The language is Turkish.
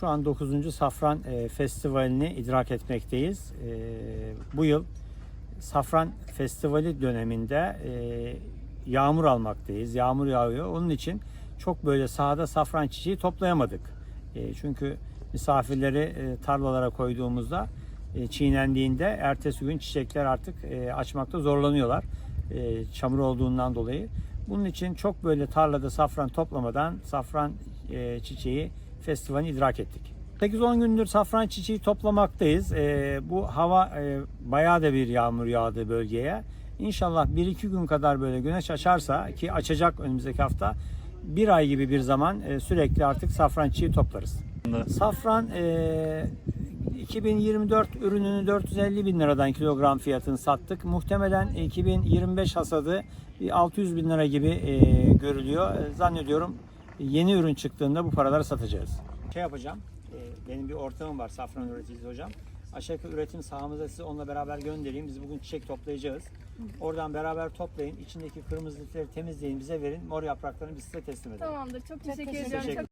Şu an 9. Safran e, Festivali'ni idrak etmekteyiz. E, bu yıl Safran Festivali döneminde e, yağmur almaktayız. Yağmur yağıyor. Onun için çok böyle sahada safran çiçeği toplayamadık. Çünkü misafirleri tarlalara koyduğumuzda çiğnendiğinde ertesi gün çiçekler artık açmakta zorlanıyorlar. Çamur olduğundan dolayı. Bunun için çok böyle tarlada safran toplamadan safran e, çiçeği festivalini idrak ettik. 8-10 gündür safran çiçeği toplamaktayız. E, bu hava e, bayağı da bir yağmur yağdı bölgeye. İnşallah 1-2 gün kadar böyle güneş açarsa ki açacak önümüzdeki hafta bir ay gibi bir zaman e, sürekli artık safran çiçeği toplarız. Safran e, 2024 ürününü 450 bin liradan kilogram fiyatını sattık. Muhtemelen 2025 hasadı bir 600 bin lira gibi e, görülüyor. E, zannediyorum yeni ürün çıktığında bu paraları satacağız. Şey yapacağım, e, benim bir ortağım var safran üreticisi hocam. Aşağı yukarı üretim sahamıza sizi onunla beraber göndereyim. Biz bugün çiçek toplayacağız. Oradan beraber toplayın. İçindeki kırmızı lifleri temizleyin, bize verin. Mor yapraklarını biz size teslim edelim. Tamamdır. Çok teşekkür teşekkür ederim. Çok